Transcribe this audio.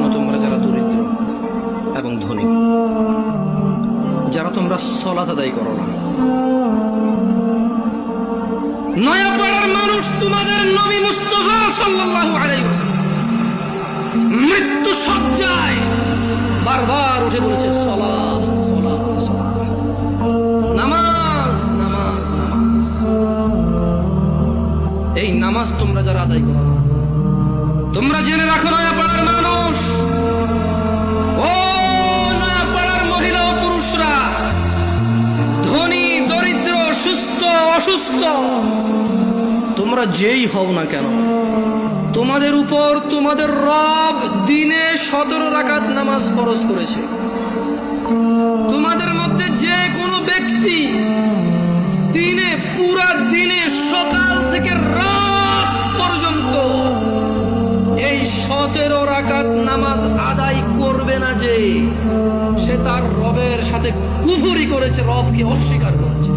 জন্য তোমরা যারা দরিদ্র এবং ধনী। যারা তোমরা সলাত আদায় করো না। নয়াপাড়ার মানুষ তোমাদের নবী মুস্তফা সাল্লাল্লাহু আলাইহি ওয়াসাল্লাম মৃত্যু সজ্জায় বারবার উঠে বলেছে সলাত সলাত সলাত নামাজ নামাজ নামাজ। এই নামাজ তোমরা যারা আদায় করো তোমরা জেনে রাখো নয়াপাড়ার অসুস্থ। তোমরা যেই হও না কেন, তোমাদের উপর তোমাদের রব দিনে সতেরো রাকাত নামাজ ফরজ করেছে। তোমাদের মধ্যে যে কোনো ব্যক্তি দিনে, পুরা দিনে, সকাল থেকে রাত পর্যন্ত এই সতেরো রাকাত নামাজ আদায় করবে না যে, সে তার রবের সাথে কুফুরি করেছে, রবকে অস্বীকার করেছে।